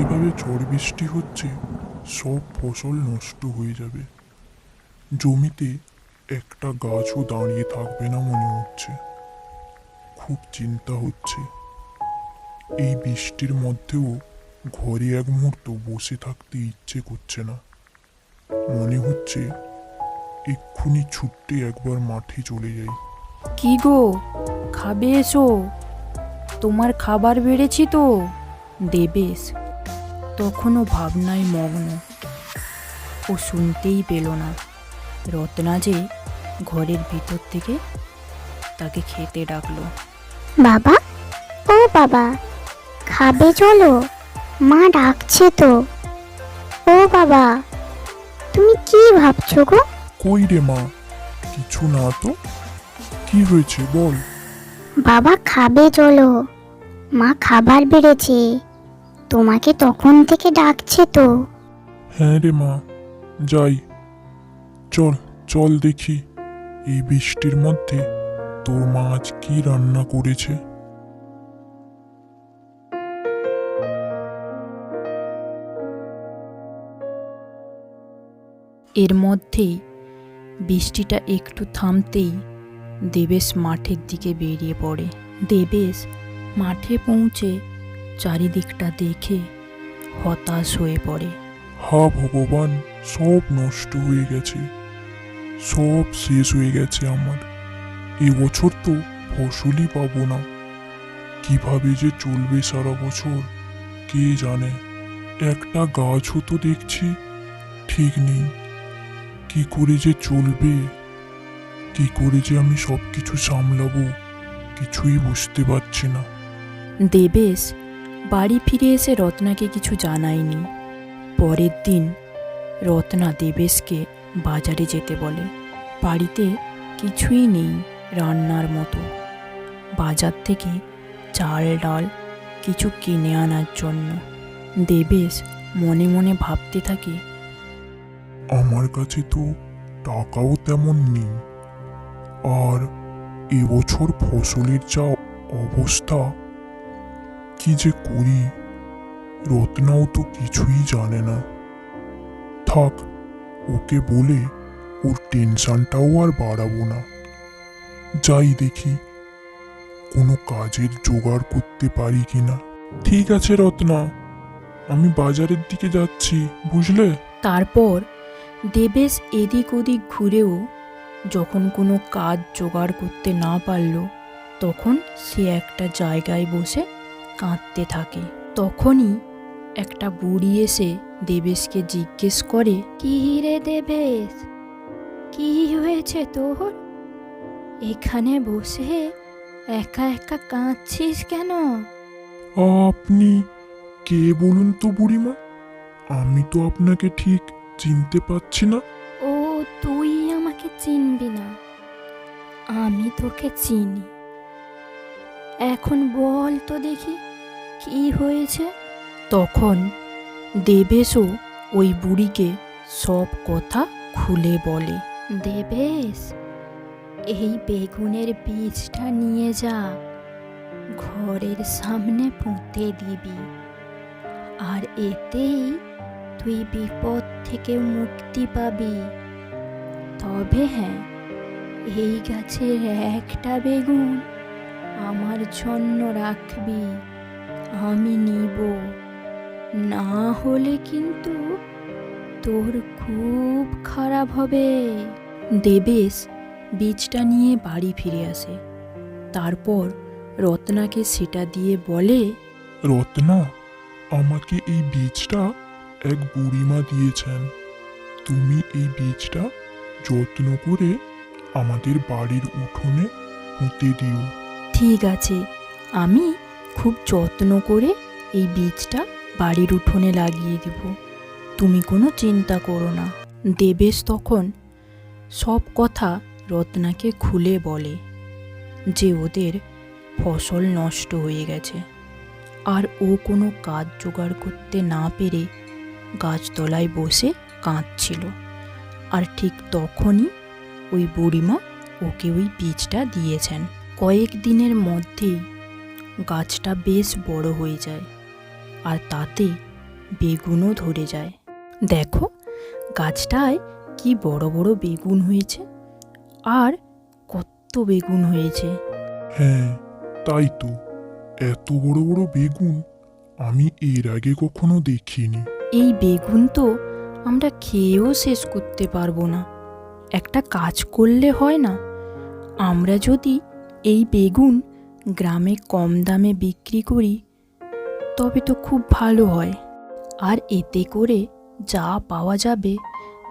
যেভাবে ঝড় বৃষ্টি হচ্ছে, সব ফসল নষ্ট হয়ে যাবে। জমিতে একটা গাছও দাঁড়িয়ে থাকবে না মনে হচ্ছে। খুব চিন্তা হচ্ছে। এই বৃষ্টির মধ্যেও ঘরে এক মুহূর্ত বসে থাকতে ইচ্ছে করছে না। মনে হচ্ছে এক্ষুনি ছুটতে একবার মাঠে চলে যাই। কি গো? খাবে এসো। তোমার খাবার বেড়েছি তো। দেবেশ তখনও ভাবনায় মগ্ন। ও শুনতেই পেল না। রত্না যে ঘরের ভিতর থেকে তাকে খেতে ডাকলো। বাবা ও বাবা খাবে চলো? মা ডাকছে তো। ও বাবা তুমি কি ভাবছ গো? কই রে মা? কিছু না তো। কি হয়েছে বল? বাবা খাবে চলো। মা খাবার বেড়েছে। তোমাকে তখন থেকে ডাকছে তো। হ্যাঁ রে মা যাই। চল চল দেখি এই বৃষ্টির মধ্যে তোর মা আজ কি রান্না করেছে। এর মধ্যেই বৃষ্টিটা একটু থামতেই দেবেশ মাঠের দিকে বেরিয়ে পড়ে। দেবেশ মাঠে পৌঁছে চারিদিকটা দেখে হতাশ হয়ে পড়ে। হা ভগবান সব নষ্ট হয়ে গেছে। সব শেষ হয়ে গেছে আমার। এবছর তো ফসলই পাবো না। কীভাবে যে চলবে সারা বছর কে জানে? একটা গাছও তো দেখছি ঠিক নেই। কি করে যে চলবে? কি করে যে আমি সব কিছু সামলাবো? কিছুই বুঝতে পারছি না। দেবেশ বাড়ি ফিরে এসে রত্নাকে কিছু জানায়নি। পরের দিন রত্না দেবেশকে বাজারে যেতে বলে। বাড়িতে কিছুই নেই রান্নার মতো। বাজার থেকে চাল ডাল কিছু কিনে আনার জন্য। দেবেশ মনে মনে ভাবতে থাকে, আমার কাছে তো টাকাও তেমন নেই। আর এবছর ফসলের যা অবস্থা কি যে করি? রত্নাও তো কিছুই জানে না। থাক, ওকে বলে ওর টেনশনটাও আর বাড়াবো না। যাই দেখি, কোনো কাজের জোগাড় করতে পারি কিনা ঠিক আছে রত্না, আমি বাজারের দিকে যাচ্ছি, বুঝলে? তারপর দেবেশ এদিক ওদিক ঘুরেও যখন কোনো কাজ জোগাড় করতে না পারল, তখন সে একটা জায়গায় বসে কাঁদতে থাকে। তখনই একটা বুড়ি এসে দেবেশকে জিজ্ঞেস করে কি রে দেবেশ? কি হয়েছে তোর? এখানে বসে একা একা কাঁদছিস কেন? আপনি কে বলুন তো বুড়িমা? আমি তো আপনাকে ঠিক চিনতে পারছি না। ও তুই আমাকে চিনবি না। আমি তোকে চিনি। এখন বল তো দেখি কি হয়েছে? তখন দেবেশও ওই বুড়িকে সব কথা খুলে বলে। দেবেশ, এই বেগুনের বীজটা নিয়ে যা। ঘরের সামনে পুঁতে দিবি। আর এতেই তুই বিপদ থেকে মুক্তি পাবি। তবে হ্যাঁ এই গাছের একটা বেগুন আমার জন্য রাখবি। আমি নিব। না হলে কিন্তু তোর খুব খারাপ হবে। দেবেশ বীজটা নিয়ে বাড়ি ফিরে আসে। তারপর রত্নাকে সেটা দিয়ে বলে রত্না আমাকে এই বীজটা এক বুড়িমা দিয়েছেন। তুমি এই বীজটা যত্ন করে আমাদের বাড়ির উঠোনে পুঁতে দিও। ঠিক আছে আমি খুব যত্ন করে এই বীজটা বাড়ির উঠোনে লাগিয়ে দেব। তুমি কোনো চিন্তা করো না। দেবেশ তখন সব কথা রত্নাকে খুলে বলে যে ওদের ফসল নষ্ট হয়ে গেছে। আর ও কোনো কাজ জোগাড় করতে না পেরে গাছতলায় বসে কাঁদছিল। আর ঠিক তখনই ওই বুড়িমা ওকে ওই বীজটা দিয়েছেন। কয়েক দিনের মধ্যেই গাছটা বেশ বড় হয়ে যায় আর তাতে বেগুনও ধরে যায়। দেখো গাছটায় কি বড় বড় বেগুন হয়েছে আর কত বেগুন হয়েছে। হ্যাঁ তাই তো। এত বড় বড় বেগুন আমি এর আগে কখনো দেখিনি। এই বেগুন তো আমরা খেয়েও শেষ করতে পারব না। একটা কাজ করলে হয় না। আমরা যদি এই বেগুন গ্রামে কম দামে বিক্রি করি, তবে তো খুব ভালো হয়। আর এতে করে যা পাওয়া যাবে,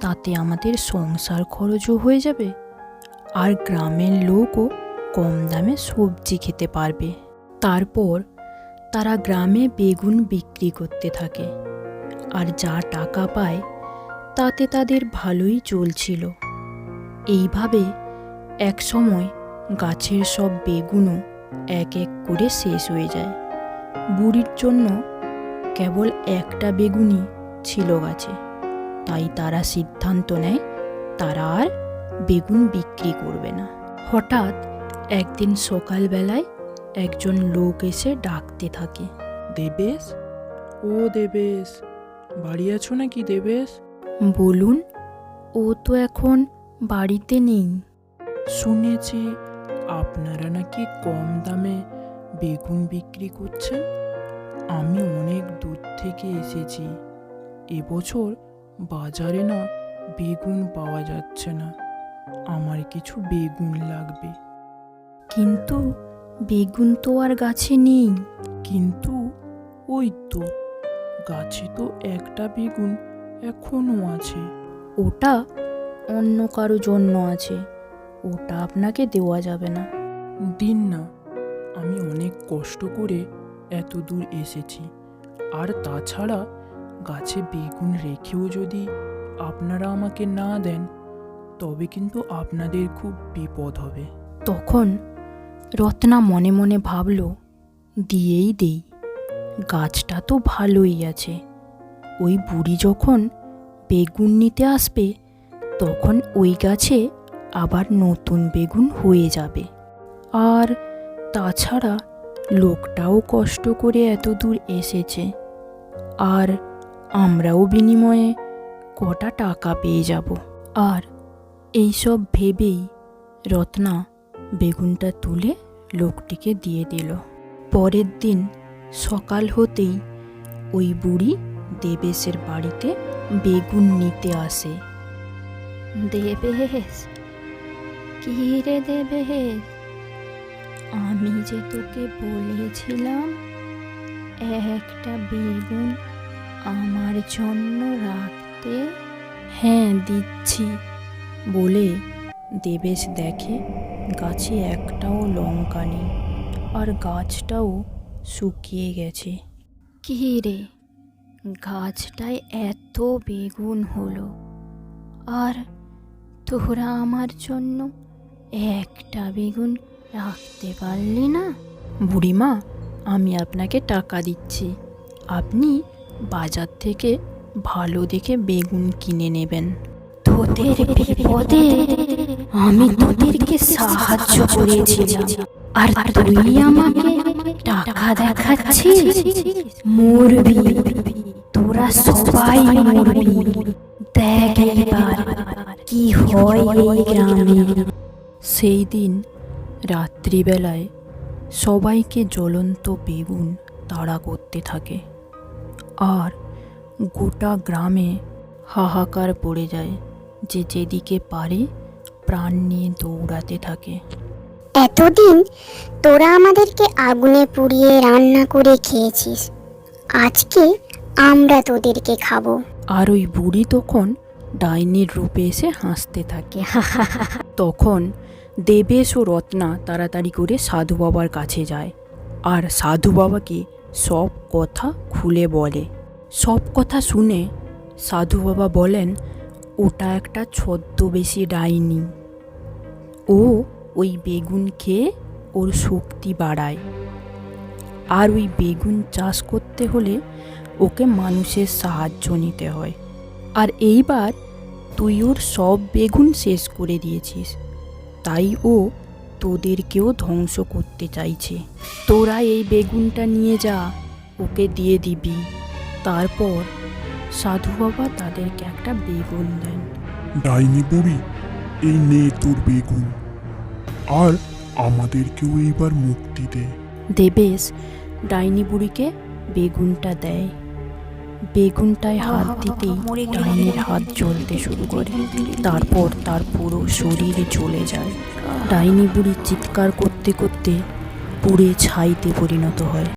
তাতে আমাদের সংসার খরচও হয়ে যাবে, আর গ্রামের লোকও কম দামে সবজি খেতে পারবে। তারপর তারা গ্রামে বেগুন বিক্রি করতে থাকে, আর যা টাকা পায়, তাতে তাদের ভালোই চলছিল। এইভাবে এক সময় গাছের সব বেগুনও এক এক করে শেষ হয়ে যায়। বুড়ির জন্য কেবল একটা বেগুনই ছিল গাছে। তাই তারা সিদ্ধান্ত নেয় তারা আর বেগুন বিক্রি করবে না। হঠাৎ একদিন সকালবেলায় একজন লোক এসে ডাকতে থাকে। দেবেশ? ও দেবেশ বাড়ি আছো নাকি দেবেশ? বলুন ও তো এখন বাড়িতে নেই। শুনেছি আপনারা নাকি কম দামে বেগুন বিক্রি করছেন? আমি অনেক দূর থেকে এসেছি। এবছর বাজারে না বেগুন পাওয়া যাচ্ছে না। আমার কিছু বেগুন লাগবে। কিন্তু বেগুন তো আর গাছে নেই। কিন্তু ওই তো গাছে তো একটা বেগুন এখনও আছে। ওটা অন্য কারও জন্য আছে। ওটা আপনাকে দেওয়া যাবে না। দিন না আমি অনেক কষ্ট করে এত দূর এসেছি। আর তাছাড়া গাছে বেগুন রেখেও যদি আপনারা আমাকে না দেন তবে কিন্তু আপনাদের খুব বিপদ হবে। তখন রত্না মনে মনে ভাবল দিয়েই দেই। গাছটা তো ভালোই আছে। ওই বুড়ি যখন বেগুন নিতে আসবে তখন ওই গাছে আবার নতুন বেগুন হয়ে যাবে। আর তাছাড়া লোকটাও কষ্ট করে এত দূর এসেছে। আর আমরাও বিনিময়ে কটা টাকা পেয়ে যাব। আর এইসব ভেবেই রত্না বেগুনটা তুলে লোকটিকে দিয়ে দিল। পরের দিন সকাল হতেই ওই বুড়ি দেবেশের বাড়িতে বেগুন নিতে আসে। দেবেশ কি রে দেবেশ আমি যে তোকে বলেছিলাম, একটা বেগুন আমার জন্য রাখতে। হ্যাঁ দিচ্ছি। বলে দেবেশ দেখে গাছে একটাও লঙ্কা নেই আর গাছটাও শুকিয়ে গেছে। কী রে? গাছটায় এত বেগুন হলো। আর তোরা আমার জন্য একটা বেগুন রাখতে পারলি না? বুড়িমা, আমি আপনাকে টাকা দিচ্ছি। আপনি বাজার থেকে ভালো দেখে বেগুন কিনে নেবেন। তোদের বিপদে আমি তোদেরকে সাহায্য করেছিলাম। আর তুই আমাকে টাকা দেখাচ্ছিস? মরবি, তোরা সবাই মরবি। দেখ এবার কি হয় এই গ্রামে। সেই দিন রাত্রিবেলায় সবাইকে জ্বলন্ত বেগুন তাড়া করতে থাকে। আর গোটা গ্রামে হাহাকার পড়ে যায় যে যেদিকে পারে প্রাণ নিয়ে দৌড়াতে থাকে। এতদিন তোরা আমাদেরকে আগুনে পুড়িয়ে রান্না করে খেয়েছিস। আজকে আমরা তোদেরকে খাব। আর ওই বুড়ি তখন ডাইনির রূপে এসে হাসতে থাকে। তখন দেবেশ ও রত্না তাড়াতাড়ি করে সাধু বাবার কাছে যায়। আর সাধু বাবাকে সব কথা খুলে বলে। সব কথা শুনে সাধু বাবা বলেন, ওটা একটা ছদ্মবেশী ডাইনি। ও ওই বেগুন খেয়ে ওর শক্তি বাড়ায়। আর ওই বেগুন চাষ করতে হলে ওকে মানুষের সাহায্য নিতে হয়। আর এইবার তুই ওর সব বেগুন শেষ করে দিয়েছিস। তাই ও তোদেরকেও ধ্বংস করতে চাইছে। তোরা এই বেগুনটা নিয়ে যা ওকে দিয়ে দিবি। তারপর সাধু বাবা তাদেরকে একটা বেগুন দেন। ডাইনি বুড়ি এই নে তোর বেগুন। আর আমাদেরকেও এইবার মুক্তি দে। দেবেশ ডাইনি বুড়িকে বেগুনটা দেয়। বেগুনটায় হাত দিতেই ডাইনির হাত জ্বলতে শুরু করে। তারপর তার পুরো শরীর জ্বলে যায়। ডাইনি বুড়ি চিৎকার করতে করতে পুড়ে ছাইতে পরিণত হয়।